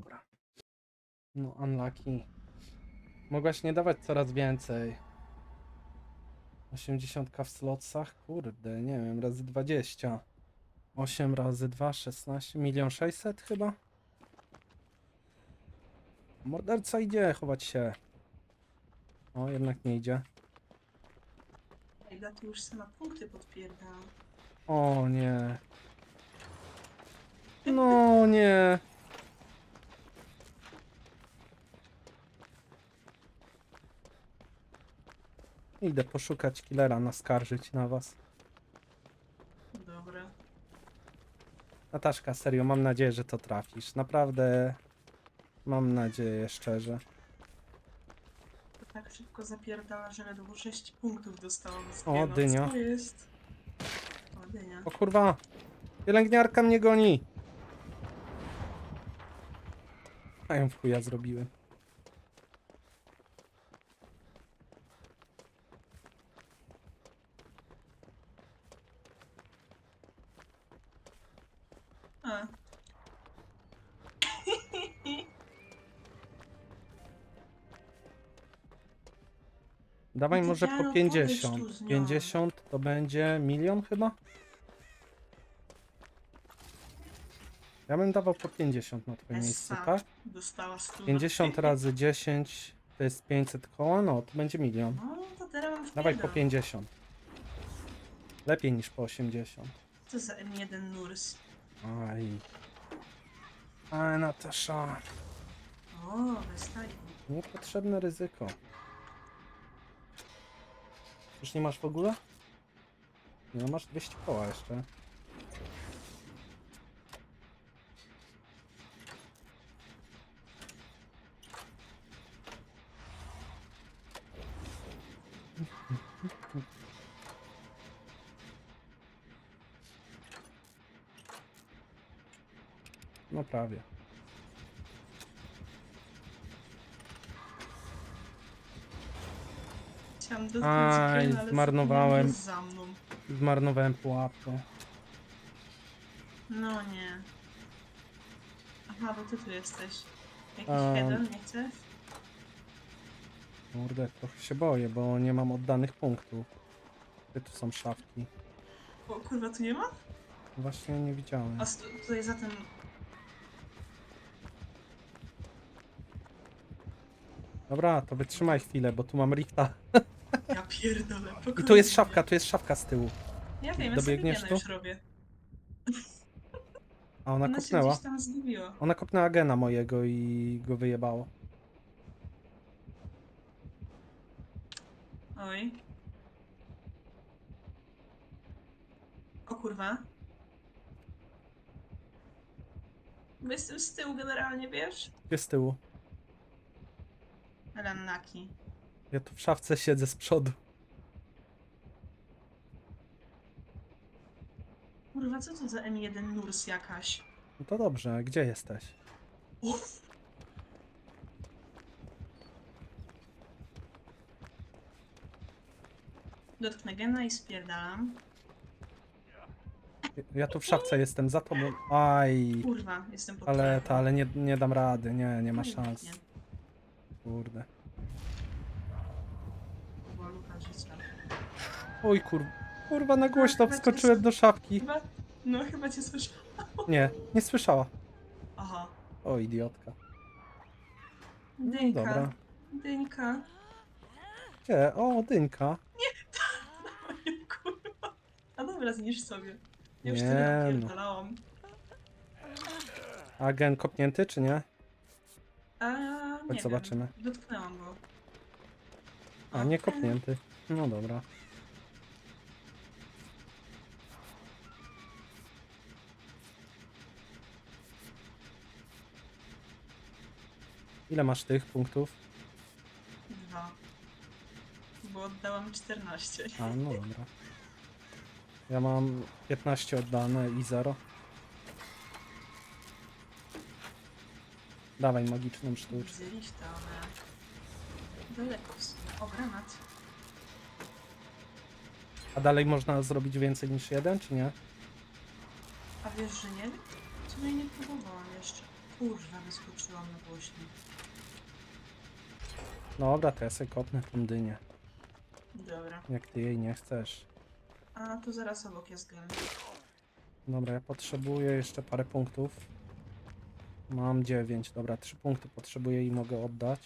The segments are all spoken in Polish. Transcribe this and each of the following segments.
Dobra. No, unlucky. Mogłaś nie dawać coraz więcej. 80 w slotsach? Kurde, nie wiem, razy 20. 8 razy 2, 16, milion 600 chyba? Morderca idzie, chować się. O, jednak nie idzie. Ej, tu już sama punkty podpierdala. O nie. No nie. Idę poszukać killera, naskarżyć na was. Dobra. Nataszka, serio, mam nadzieję, że to trafisz. Naprawdę mam nadzieję, szczerze. To tak szybko zapierdala, że ledwo 6 punktów dostałam z O, dynia. Co to jest? O, dynia. O kurwa! Pielęgniarka mnie goni! A ją w chuja zrobiłem. Dawaj może po podejdź 50. tu z nią. 50 to będzie milion chyba? Ja bym dawał po 50 na twoje miejsce, Essa. tak? Dostała stówę. 50 razy 10 to jest 500 koła, no to będzie milion. No, to teraz mam Dawaj po wpierdol. 50. Lepiej niż po 80. Co za M1 Nurs? Aj. Aj, Natasza. O, wystaje. Niepotrzebne ryzyko. Już nie masz w ogóle? Nie, no masz 200 koła jeszcze. No prawie. Chciałam dotknąć Aj, ale zmarnowałem. jest za mną. Zmarnowałem pułapkę. No nie. Aha, bo ty tu jesteś. Jakiś header, nie chcesz? Kurde, trochę się boję, bo nie mam oddanych punktów. Gdzie tu są szafki? O kurwa, tu nie ma? Właśnie nie widziałem. A stu- tutaj za tym... Dobra, to wytrzymaj chwilę, bo tu mam rifta. Ja pierdolę. I tu jest szafka, tu jest szafka z tyłu. Ja wiem, ja Dobiegniesz sobie tu? już robię. A ona Ona się kopnęła. gdzieś tam zgubiła. Ona kopnęła gena mojego i go wyjebało. Oj. O kurwa. Bo jestem z tyłu generalnie, wiesz? Gdzie z tyłu? Lannaki. Ja tu w szafce siedzę z przodu. Kurwa, co to za M1 Nurs jakaś? No to dobrze, gdzie jesteś? Uff. Dotknę gena i spierdalam. Ja tu w szafce jestem, za tobą. Aj. Kurwa, jestem pod Ale to, ale nie, nie dam rady, nie, nie ma szans. Nie. Kurde. Życia. Oj kur... Kurwa, na głośno Chyba cię wskoczyłem do szafki. Chyba, no chyba cię słyszę. Nie, nie słyszała. Aha. O, idiotka. Dynka. dobra. Dynka. Gdzie? O, dynka. Kurwa. A dobra, zniszcz sobie. Ja już Nie, tyle no. napierdalałam. A gen kopnięty, czy nie? A nie Chodź zobaczymy. Wiem. Dotknęłam go. A, nie kopnięty. No dobra. Ile masz tych punktów? Dwa. Bo oddałam 14. A, no dobra. Ja mam 15 oddane i 0. Dawaj magiczną sztuczkę. Widzieliście one. Daleko w sumie. O, granat. A dalej można zrobić więcej niż jeden, czy nie? A wiesz, że nie? W sumie nie próbowałam jeszcze. Kurwa, wyskoczyłam na głośno. Dobra, to ja sobie kopnę tą dynię. Dobra. Jak ty jej nie chcesz. A tu zaraz obok jest gen. Dobra, ja potrzebuję jeszcze parę punktów. Mam 9, dobra, 3 punkty potrzebuję i mogę oddać.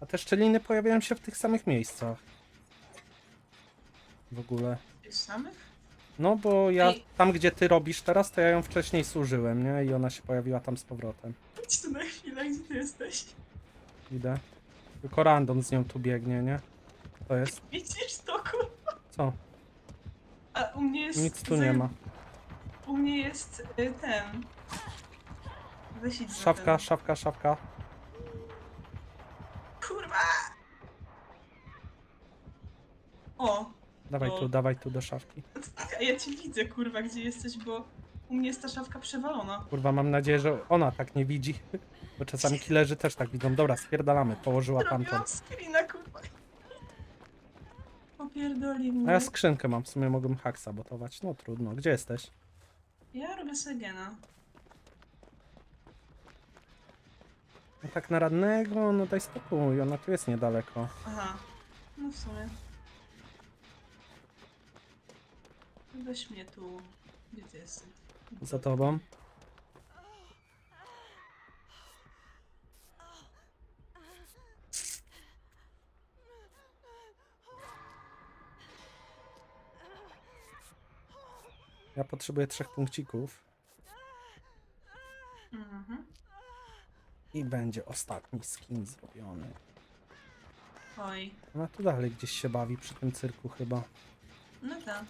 A te szczeliny pojawiają się w tych samych miejscach. W ogóle. Tych samych? No bo ja Ej. tam gdzie ty robisz teraz, to ja ją wcześniej służyłem, nie? I ona się pojawiła tam z powrotem. Chodź tu na chwilę, gdzie ty jesteś? Idę. Tylko random z nią tu biegnie, nie? To jest. Widzisz to, kurwa? Co? A u mnie jest... Nic tu nie ma. U mnie jest y, ten... Za Szafka, szafka, szafka. Kurwa! O! Dawaj tu, dawaj tu do szafki. a Ja cię widzę, kurwa, gdzie jesteś, bo u mnie jest ta szafka przewalona. Kurwa, mam nadzieję, że ona tak nie widzi. Bo czasami killerzy też tak widzą. Dobra, spierdalamy. Położyła tamtą. Robiłam screena, kurwa. Popierdoli mnie. A ja skrzynkę mam, w sumie mogłem hack sabotować. No trudno. Gdzie jesteś? Ja robię sobie gena. No tak na radnego, no daj spokój, ona tu jest niedaleko. Aha. No w sumie. Weź mnie tu. Gdzie ty jesteś? Za tobą. Ja potrzebuję trzech punkcików Mhm. I będzie ostatni skin zrobiony. Oj. Ona tu dalej gdzieś się bawi przy tym cyrku chyba. No tak.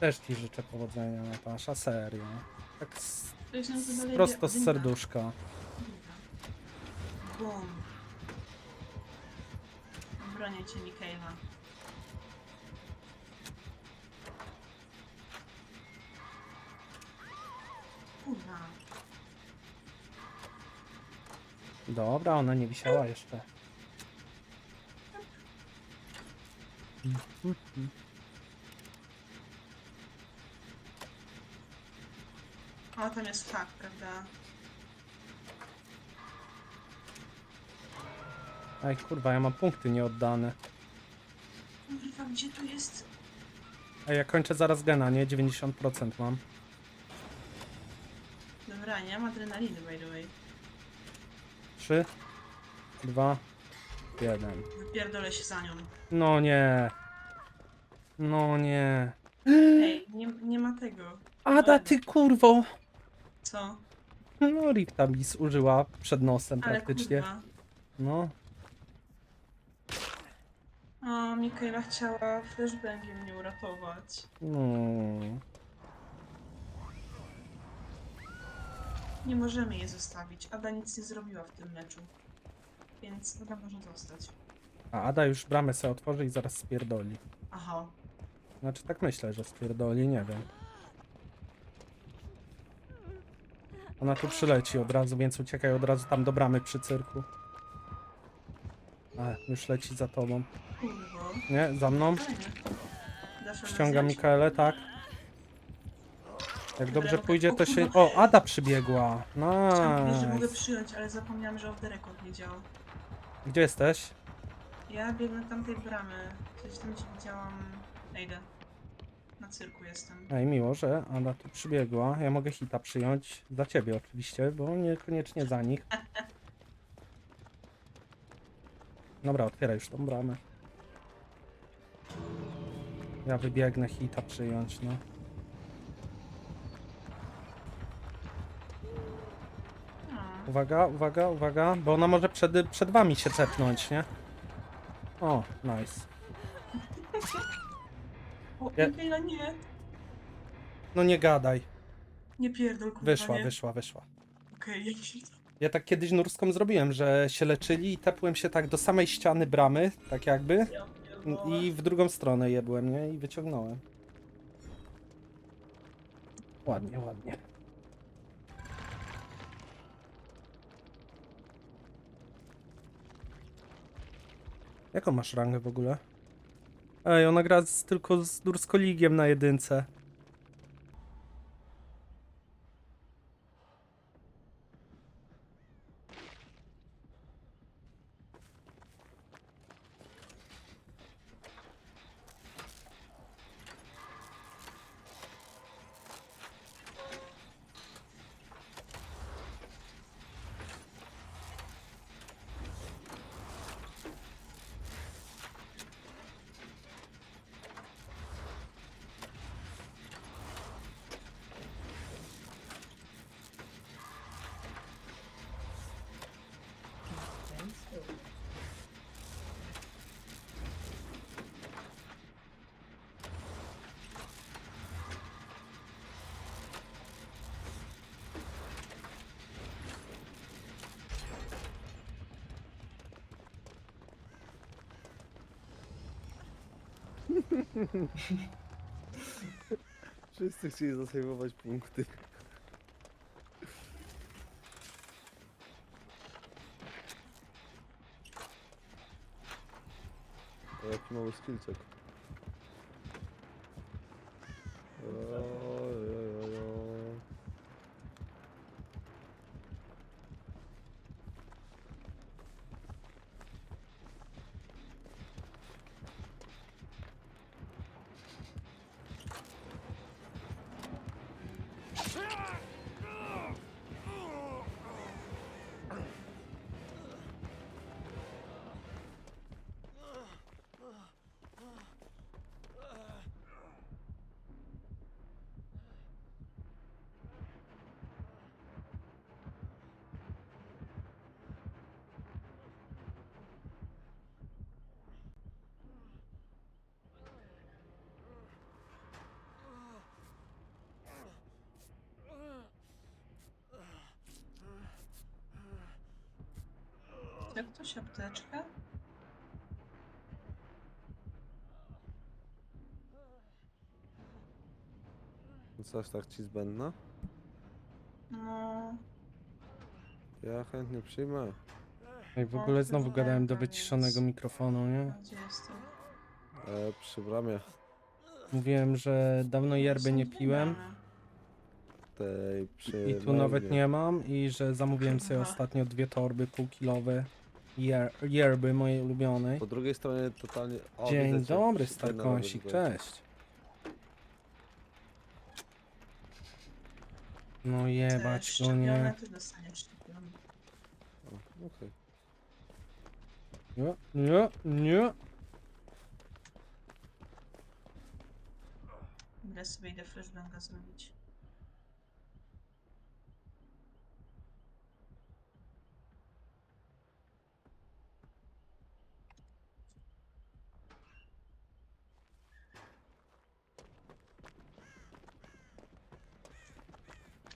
Też ci życzę powodzenia, Natasza, serio. Tak z, Ktoś nam dalej prosto z dynda. serduszka. Bum. Bronię cię, Mikaela. Dobra, ona nie wisiała jeszcze. O, tam jest hak, prawda? Ej, kurwa, ja mam punkty nieoddane. Kurwa, gdzie tu jest? Ej, ja kończę zaraz gena, nie? 90% mam. Dobra, nie mam adrenaliny, by the way. 3, 2, 1. Wypierdolę się za nią. No nie. No nie. Ej, nie, nie ma tego. Ada, ty kurwo! Co? No, Rifta mi użyła przed nosem Ale praktycznie. kurwa. No. O, Mikaela chciała flashbangiem mnie uratować. No. Nie możemy jej zostawić. Ada nic nie zrobiła w tym meczu. Więc Ada może zostać. A Ada już bramę sobie otworzy i zaraz spierdoli. Aha. Znaczy tak myślę, że spierdoli, nie wiem. Ona tu przyleci od razu, więc uciekaj od razu tam do bramy przy cyrku. A, już leci za tobą. Nie, za mną. Fajnie. Dasz wziąć? Mikaelę, tak. Jak dobrze mogę- pójdzie, to się... kurwa. O, Ada przybiegła. Chciałam że mogę Nice. przyjąć, ale zapomniałam, że off the record nie działa. Gdzie jesteś? Ja biegnę tamtej bramy. Coś tam gdzie widziałam. Ejdę. Na cyrku jestem. Ej, miło, że Ada tu przybiegła. Ja mogę hita przyjąć. Za ciebie oczywiście, bo niekoniecznie za nich. Dobra, otwieraj już tą bramę. Ja wybiegnę hita przyjąć, no. A. Uwaga, uwaga, uwaga, bo ona może przed, przed wami się cepnąć, nie? O, nice. O, Ja- nie! No nie gadaj. Nie pierdol, kurwa, Wyszła, nie. wyszła, wyszła. Okej, jak się... Ja tak kiedyś nurską zrobiłem, że się leczyli i tepłem się tak do samej ściany bramy, tak jakby. Ja pierdolę. I w drugą stronę jebłem, nie? I wyciągnąłem. Ładnie, ładnie. Jaką masz rangę w ogóle? Ej, ona gra z, tylko z Durskoligiem na jedynce. Wszyscy chcieli zasejmować punkty. O, jaki mały skillczek. Chce ktoś apteczkę? No Co aż tak ci zbędna? No, Ja chętnie przyjmę. Ej, w ogóle znowu gadałem do wyciszonego jest. mikrofonu, nie? gdzie jestem? E, przy bramie Mówiłem, że dawno yerby Są nie piłem tej przy i tu nawet nie mam i że zamówiłem sobie Aha. ostatnio dwie torby półkilowe yer, yerby mojej ulubionej. Po drugiej stronie totalnie... O, Dzień widzę cię. dobry, Tutaj na Starkąsik, cześć. No jebać go, nie. dostaniesz. O, Okej. Nie, nie, nie. Ile sobie idę flashbanga zrobić.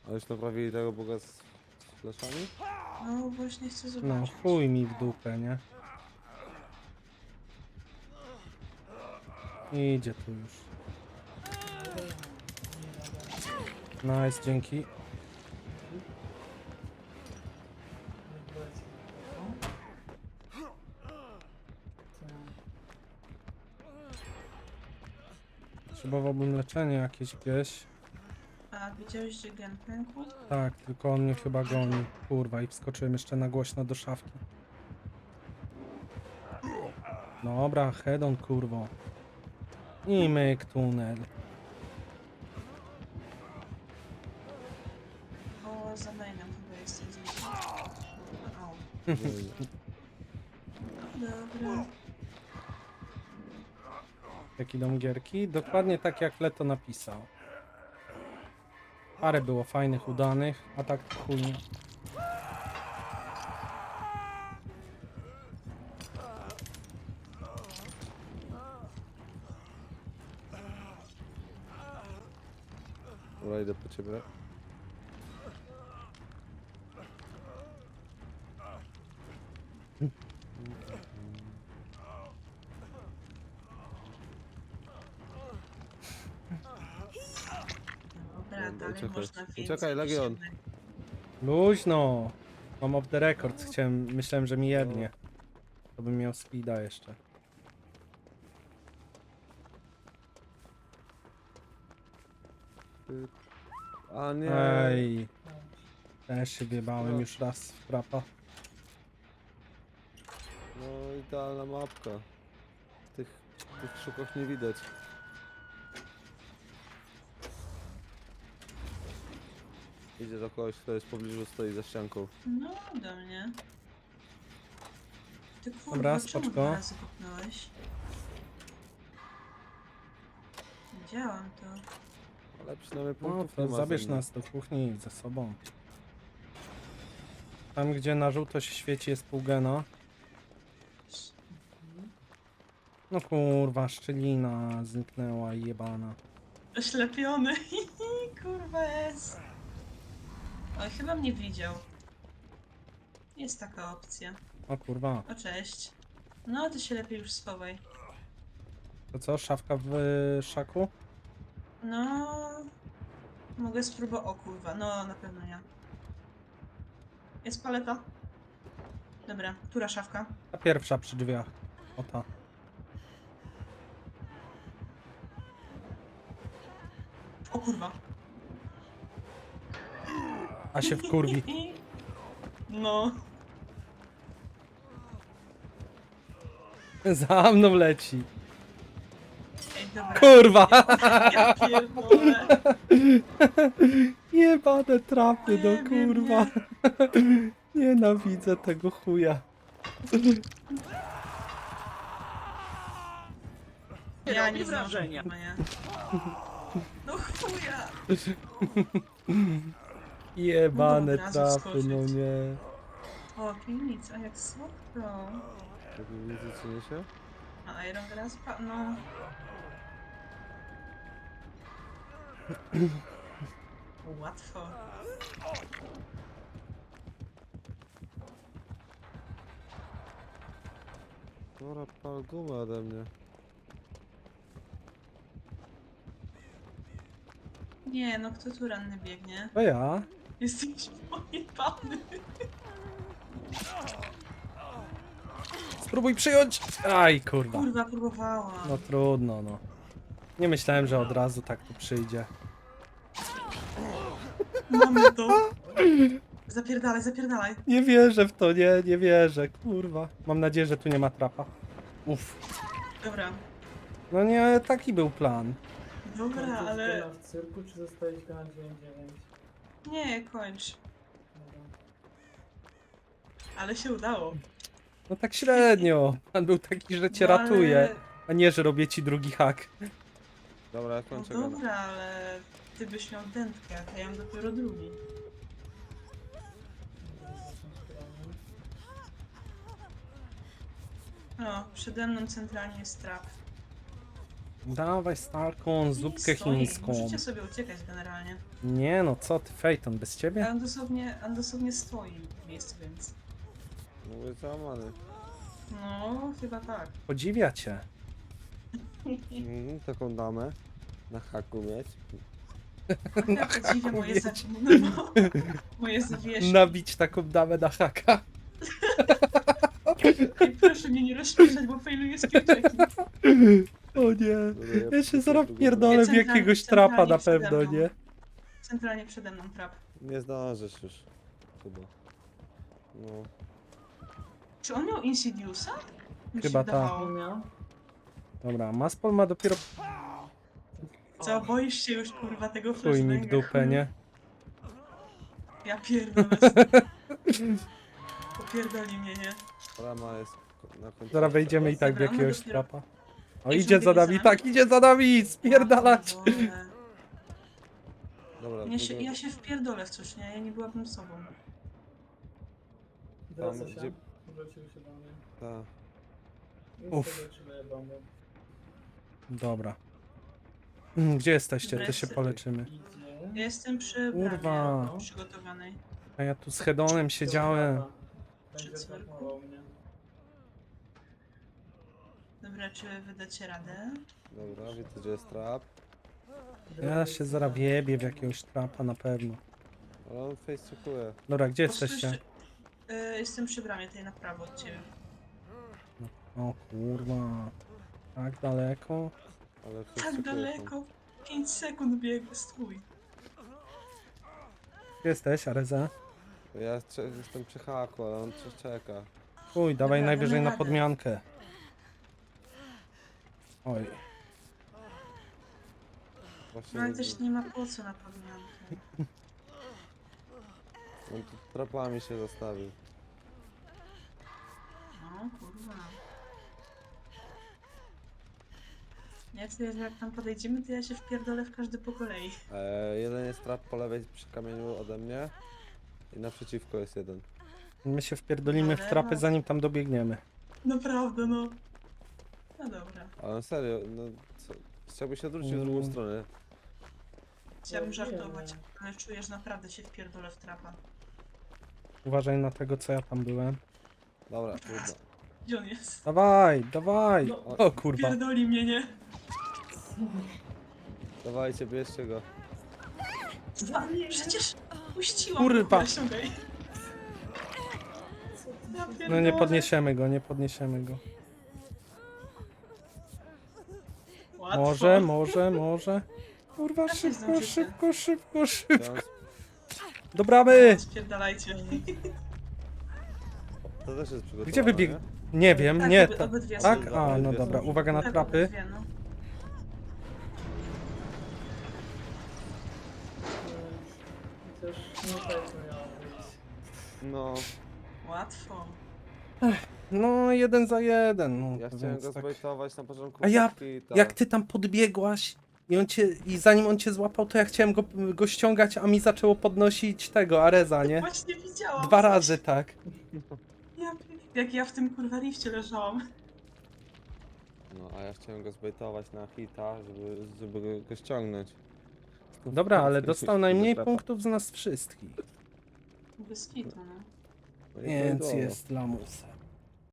A już naprawili tego boga z fleszami? No właśnie chcę No zobaczyć. chuj mi w dupę, nie? Idzie tu już. Nice, dzięki. Potrzebowałbym leczenia jakieś gdzieś. A widziałeś, gdzie gen pękł? Tak, tylko on mnie chyba goni. Kurwa, i wskoczyłem jeszcze na głośno do szafki. Dobra, hedon kurwo. I myk tunel. O, za mainem chyba jestem O, dobra. Jak idą gierki? Dokładnie tak jak Leto napisał. Parę było fajnych, udanych, a tak to chuj nie. Dobra, idę po ciebie. Dobra, Dobra, dalej uciekaj. można więcej Uciekaj, Legion. Luźno! Mam off the record, chciałem, myślałem, że mi jednie. To bym miał speeda jeszcze. A nie! Ej. Też się wjebałem No. już raz w frapa. No idealna mapka. Tych, tych szukach nie widać. Idzie do kogoś, kto jest w pobliżu, stoi za ścianką. No, do mnie. Ty kurwa, Dobra, czemu spoczko. dwa razy kopnąłeś? Widziałam to. Ale przynajmniej No punktów to nie ma zabierz nas do kuchni ze sobą. Tam gdzie na żółto się świeci jest półgena. No kurwa, szczelina zniknęła i jebana. Oślepiony. kurwa jest. Oj, chyba mnie widział. Jest taka opcja. O kurwa. O, cześć. No, ty się lepiej już schowaj. To co, szafka w y, szaku? No... Mogę spróbować... O kurwa, no na pewno nie. Jest paleta. Dobra, która szafka? Ta pierwsza przy drzwiach. O ta. O kurwa. A się wkurwi. No. Za mną leci. Ej, dobra. Kurwa! Ja pierdolę. Jebane trapy, Nie no wiem, kurwa. Nienawidzę tego chuja. Ja nie wrażenia. nie. No chuja. Jebane No dobra, trapy, zaskoczyć. no nie. O, piwnica, jak słodko. Jak mi nic nie się? A Iron Glass, pa- no. Łatwo. Dobra, pal gumę ode mnie. Nie, no kto tu ranny biegnie? To ja. Jesteś pojebany. Spróbuj przyjąć. Aj, kurwa. Kurwa, próbowałam. No trudno, no. Nie myślałem, że od razu tak tu przyjdzie. Mamy to. Zapierdalaj, zapierdalaj. Nie wierzę w to, nie, nie wierzę, kurwa. Mam nadzieję, że tu nie ma trapa. Uff. Dobra. No nie, taki był plan. Dobra, ale... w cyrku, czy zostałeś na dzień 9? Nie, kończ. Ale się udało. No tak średnio. Pan był taki, że cię No, ale- ratuje, a nie, że robię ci drugi hak. Dobra, ja No kończę go. dobra, ale ty byś miał dętkę, a ja mam dopiero drugi. O, przede mną centralnie jest trap. Dawaj Starką, zupkę stoi. chińską. Możecie sobie uciekać generalnie. Nie no, co ty, Fejton, bez ciebie? on dosłownie, on dosłownie stoi w miejscu, więc... No załamany. No, chyba tak. Podziwia cię. Mhm, taką damę na haku mieć. Ja podziwiam moje, za... mieć. no, no, moje zawieszki. Nabić taką damę na haka. Ej, proszę mnie nie rozśmieszać, bo failuję skillczeki. O nie. Ja się zaraz pierdolę w Centralnie- jakiegoś trapa na centralnie pewno, przede mną. nie? Centralnie przede mną trap. Nie zdążysz już. Chyba. No. Czy on miał Insidiousa? Mi się Chyba tak. wydawało. Dobra, Maspol ma dopiero Co, boisz się już kurwa tego chuj mi w flashbanga? dupę, nie? Ja pierdolę. Popierdoli mnie, nie? Brama jest ko- na końcu. Zaraz wejdziemy i tak w Dobra, jakiegoś dopiero- trapa. O, idzie za sobie nami, za tak, idzie za nami, spierdalać! Ja pierdolę. Dobra, Ja się, ja się wpierdolę w coś, nie? Ja nie byłabym sobą. Wraca się. gdzie- Wrócił się do mnie. Ta. Uff. bombę. Dobra. Mm, Gdzie jesteście? To się Wreszcie. poleczymy. Idzie. Ja jestem przy Kurwa. bramie przygotowanej. A ja tu z Hedonem siedziałem. Będzie Przy cyrku. atakował mnie. Dobra, czy wy dacie radę? Dobra, widzę, gdzie jest trap. Ja się zaraz wiebie w jakiegoś trapa na pewno. Ale on face checkuje. Dobra, gdzie jesteście? y, jestem przy bramie, tej na prawo od ciebie. O kurwa. Tak daleko? Ale Tak daleko! 5 sekund bieg, stój. Gdzie jesteś, Areza? Ja cze- jestem przy haku, ale on cze- czeka. Chuj, dawaj Dobra, najwyżej damy na radę. podmiankę. Oj, Właśnie No ale nie też nie ma po co na podmiankę. On tu trapami się zostawił. No kurwa. Jak sobie, że jak tam podejdziemy, to ja się wpierdolę w każdy po kolei. E, jeden jest trap po lewej przy kamieniu ode mnie. I naprzeciwko jest jeden. my się wpierdolimy w Ale trapy no. zanim tam dobiegniemy. Naprawdę, no. No dobra. Ale serio, no co? Chciałby się odwrócić w drugą Mm. stronę. Chciałabym Ja wiem, żartować, no. ale czuję, że naprawdę się wpierdolę w trapa. Uważaj na tego, co ja tam byłem. Dobra, trudno. Gdzie on jest? Dawaj, dawaj. No, O kurwa. Pierdoli mnie, nie? Dawajcie, bierzcie go. Dwa, przecież puściłam. Kurwa. Ściągaj. Ja No nie pierdolę. podniesiemy go, nie podniesiemy go. Łatwo. Może, może, może. Kurwa, szybko, szybko, szybko, szybko. mam... Do bramy! Spierdalajcie. To też jest przygotowane, Gdzie wybieg... nie? Nie wiem, Tak, nie. ta- obydwie są. Tak? A, no są. dobra. Uwaga na Tak, trapy. obydwie, no. Chociaż nie tak miało być. No, Łatwo. No, jeden za jeden. No, ja chciałem więc go tak. zbejtować na początku. A ja- hita. Jak ty tam podbiegłaś i on cię, i zanim on cię złapał, to ja chciałem go, go ściągać, a mi zaczęło podnosić tego, Areza, nie? Właśnie widziałam. Dwa coś. razy tak. Ja, jak ja w tym kurwa lifcie leżałam. No, a ja chciałem go zbejtować na hita, żeby, żeby go, go ściągnąć. Dobra, ale dostał najmniej punktów z nas wszystkich. Bez kitu, no. No i Więc zbejtował. jest lamusem.